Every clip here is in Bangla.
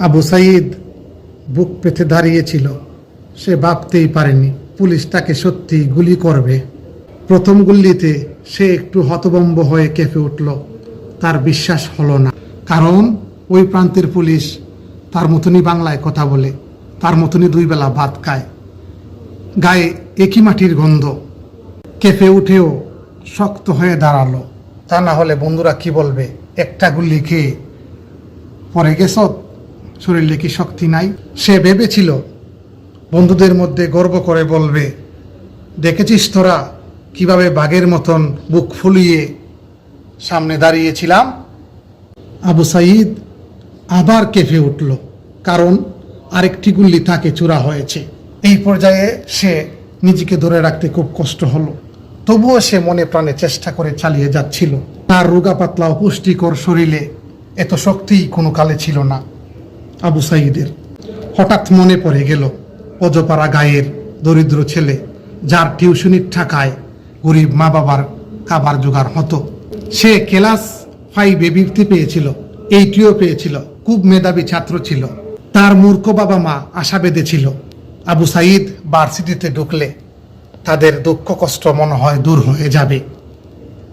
আবু সাইদ বুক পেতে দাঁড়িয়েছিল। সে ভাবতেই পারেনি, পুলিশ তাকে সত্যি গুলি করবে। প্রথম গুল্লিতে সে একটু হতবম্ব হয়ে কেঁপে উঠল। তার বিশ্বাস হলো না। কারণ ওই প্রান্তের পুলিশ তার মতনই বাংলায় কথা বলে, তার মতনই দুই বেলা ভাত খায়। গায়ে একই মাটির গন্ধ। কেঁপে উঠেও শক্ত হয়ে দাঁড়াল। তা না হলে বন্ধুরা কি বলবে? একটা গুলি খেয়ে পরে গেছ? শরীরে কি শক্তি নাই। সে ভেবেছিল, বন্ধুদের মধ্যে গর্ব করে বলবে, দেখেছিস তোরা কীভাবে বাঘের মতন বুক ফুলিয়ে সামনে দাঁড়িয়েছিলাম? আবু সাইদ আবার কেঁপে উঠল, কারণ আরেকটি গুল্লি তাকে চূড়া হয়েছে। এই পর্যায়ে সে নিজেকে ধরে রাখতে খুব কষ্ট হলো। তবুও সে মনে প্রাণে চেষ্টা করে চালিয়ে যাচ্ছিল। তার রোগা পাতলা ও পুষ্টিকর শরীরে এত শক্তি কোনো কালে ছিল না। আবু সাইদের। হঠাৎ মনে পড়ে গেল, অজপাড়া গায়ের দরিদ্র ছেলে, যার টিউশনির টাকায় গরিব মা বাবার খাবার জোগাড় হতো। সে ক্লাস ফাইভে বৃত্তি পেয়েছিল এইটিও পেয়েছিল, খুব মেধাবী ছাত্র ছিল। তার মূর্খ বাবা মা আশা বেঁধেছিল, আবু সাইদ ভার্সিটিতে ঢুকলে তাদের দুঃখ কষ্ট মনে হয় দূর হয়ে যাবে।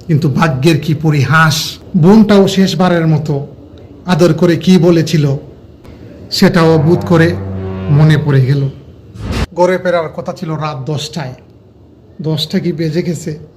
কিন্তু ভাগ্যের কি পরিহাস? বোনটাও শেষবারের মতো আদর করে কি বলেছিল? সেটাও বুধ করে মনে পড়ে গেল। গড়ে ফেরার কথা ছিল রাত দশটায়। দশটা কি বেজে গেছে?